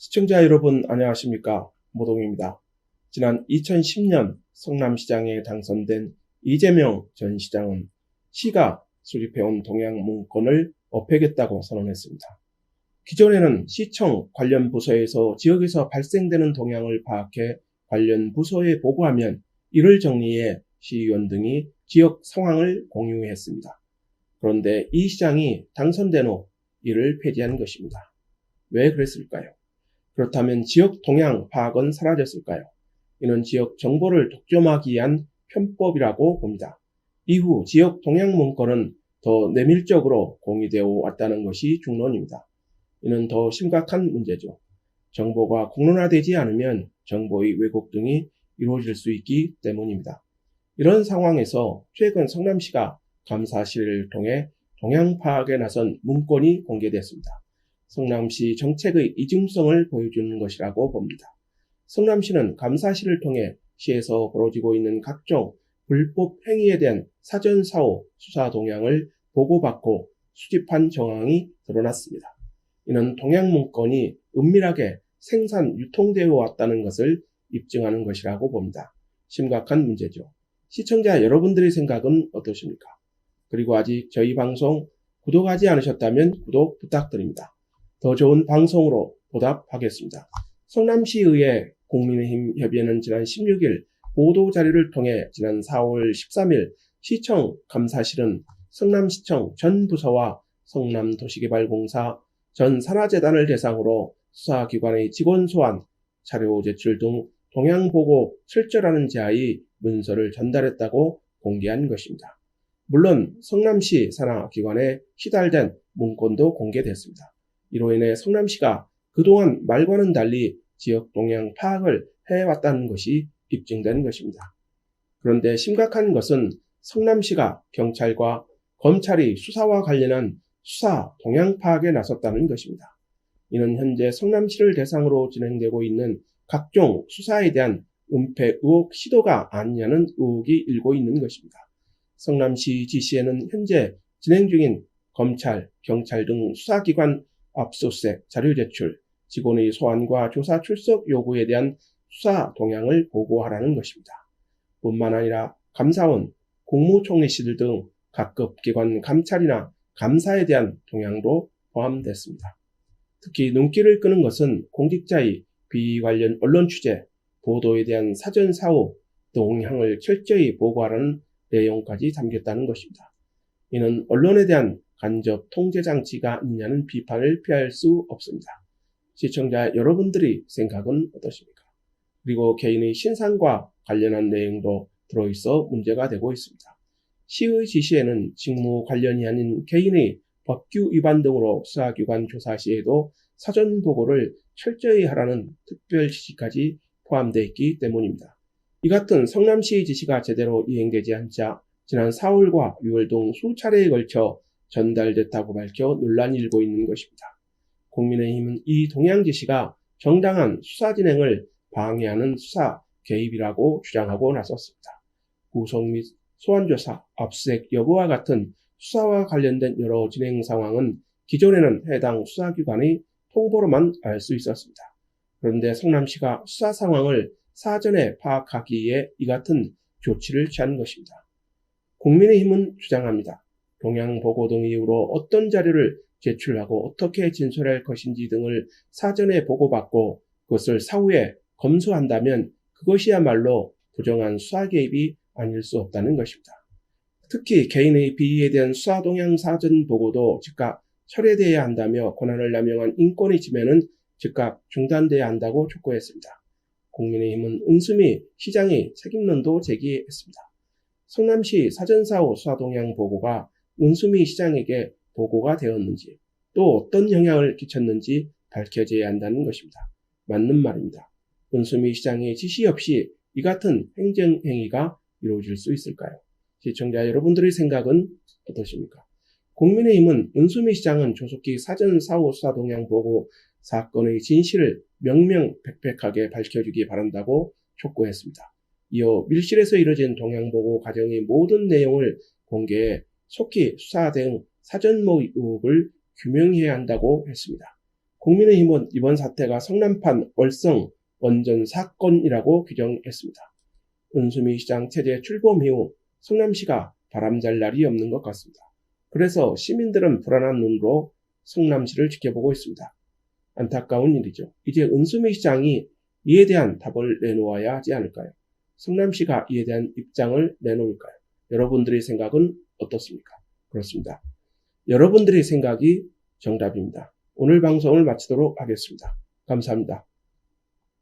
시청자 여러분 안녕하십니까 모동입니다. 지난 2010년 성남시장에 당선된 이재명 전 시장은 시가 수립해온 동향 문건을 업히겠다고 선언했습니다. 기존에는 시청 관련 부서에서 지역에서 발생되는 동향을 파악해 관련 부서에 보고하면 이를 정리해 시의원 등이 지역 상황을 공유했습니다. 그런데 이 시장이 당선된 후 이를 폐지한 것입니다. 왜 그랬을까요? 그렇다면 지역 동향 파악은 사라졌을까요? 이는 지역 정보를 독점하기 위한 편법이라고 봅니다. 이후 지역 동향 문건은 더 내밀적으로 공유되어 왔다는 것이 중론입니다. 이는 더 심각한 문제죠. 정보가 공론화되지 않으면 정보의 왜곡 등이 이루어질 수 있기 때문입니다. 이런 상황에서 최근 성남시가 감사실을 통해 동향 파악에 나선 문건이 공개됐습니다. 성남시 정책의 이중성을 보여주는 것이라고 봅니다. 성남시는 감사실을 통해 시에서 벌어지고 있는 각종 불법 행위에 대한 사전 사후 수사 동향을 보고받고 수집한 정황이 드러났습니다. 이는 동향 문건이 은밀하게 생산, 유통되어 왔다는 것을 입증하는 것이라고 봅니다. 심각한 문제죠. 시청자 여러분들의 생각은 어떠십니까? 그리고 아직 저희 방송 구독하지 않으셨다면 구독 부탁드립니다. 더 좋은 방송으로 보답하겠습니다. 성남시의회 국민의힘 협의회는 지난 16일 보도 자료를 통해 지난 4월 13일 시청 감사실은 성남시청 전 부서와 성남도시개발공사 전 산하재단을 대상으로 수사기관의 직원 소환, 자료 제출 등 동향 보고 철저라는 제하의 문서를 전달했다고 공개한 것입니다. 물론 성남시 산하기관에 시달된 문건도 공개됐습니다. 이로 인해 성남시가 그동안 말과는 달리 지역 동향 파악을 해왔다는 것이 입증된 것입니다. 그런데 심각한 것은 성남시가 경찰과 검찰이 수사와 관련한 수사 동향 파악에 나섰다는 것입니다. 이는 현재 성남시를 대상으로 진행되고 있는 각종 수사에 대한 은폐 의혹 시도가 아니냐는 의혹이 일고 있는 것입니다. 성남시 지시에는 현재 진행 중인 검찰, 경찰 등 수사기관 압수수색, 자료 제출, 직원의 소환과 조사 출석 요구에 대한 수사 동향을 보고하라는 것입니다. 뿐만 아니라 감사원, 국무총리실 등 각급 기관 감찰이나 감사에 대한 동향도 포함됐습니다. 특히 눈길을 끄는 것은 공직자의 비 관련 언론 취재, 보도에 대한 사전 사후 동향을 철저히 보고하라는 내용까지 담겼다는 것입니다. 이는 언론에 대한 간접 통제 장치가 있냐는 비판을 피할 수 없습니다. 시청자 여러분들의 생각은 어떠십니까? 그리고 개인의 신상과 관련한 내용도 들어있어 문제가 되고 있습니다. 시의 지시에는 직무 관련이 아닌 개인의 법규 위반 등으로 수사기관 조사 시에도 사전 보고를 철저히 하라는 특별 지시까지 포함되어 있기 때문입니다. 이 같은 성남시의 지시가 제대로 이행되지 않자 지난 4월과 6월 등 수차례에 걸쳐 전달됐다고 밝혀 논란이 일고 있는 것입니다. 국민의힘은 이 동향 지시가 정당한 수사 진행을 방해하는 수사 개입이라고 주장하고 나섰습니다. 구속 및 소환조사, 압수색 여부와 같은 수사와 관련된 여러 진행 상황은 기존에는 해당 수사기관의 통보로만 알 수 있었습니다. 그런데 성남시가 수사 상황을 사전에 파악하기 위해 이 같은 조치를 취한 것입니다. 국민의힘은 주장합니다. 동향보고 등 이유로 어떤 자료를 제출하고 어떻게 진술할 것인지 등을 사전에 보고받고 그것을 사후에 검수한다면 그것이야말로 부정한 수사 개입이 아닐 수 없다는 것입니다. 특히 개인의 비위에 대한 수사 동향 사전 보고도 즉각 철회되어야 한다며 권한을 남용한 인권의 침해는 즉각 중단돼야 한다고 촉구했습니다. 국민의힘은 은수미 시장이 책임론도 제기했습니다. 성남시 사전사후 수사 동향 보고가 은수미 시장에게 보고가 되었는지 또 어떤 영향을 끼쳤는지 밝혀져야 한다는 것입니다. 맞는 말입니다. 은수미 시장의 지시 없이 이 같은 행정 행위가 이루어질 수 있을까요? 시청자 여러분들의 생각은 어떠십니까? 국민의힘은 은수미 시장은 조속히 사전 사후 수사 동향 보고 사건의 진실을 명명백백하게 밝혀주기 바란다고 촉구했습니다. 이어 밀실에서 이뤄진 동향 보고 과정의 모든 내용을 공개해 속히 수사 대응 사전 모의 의혹을 규명해야 한다고 했습니다. 국민의힘은 이번 사태가 성남판 월성 원전 사건이라고 규정했습니다. 은수미 시장 체제 출범 이후 성남시가 바람잘 날이 없는 것 같습니다. 그래서 시민들은 불안한 눈으로 성남시를 지켜보고 있습니다. 안타까운 일이죠. 이제 은수미 시장이 이에 대한 답을 내놓아야 하지 않을까요? 성남시가 이에 대한 입장을 내놓을까요? 여러분들의 생각은 어떻습니까? 그렇습니다. 여러분들의 생각이 정답입니다. 오늘 방송을 마치도록 하겠습니다. 감사합니다.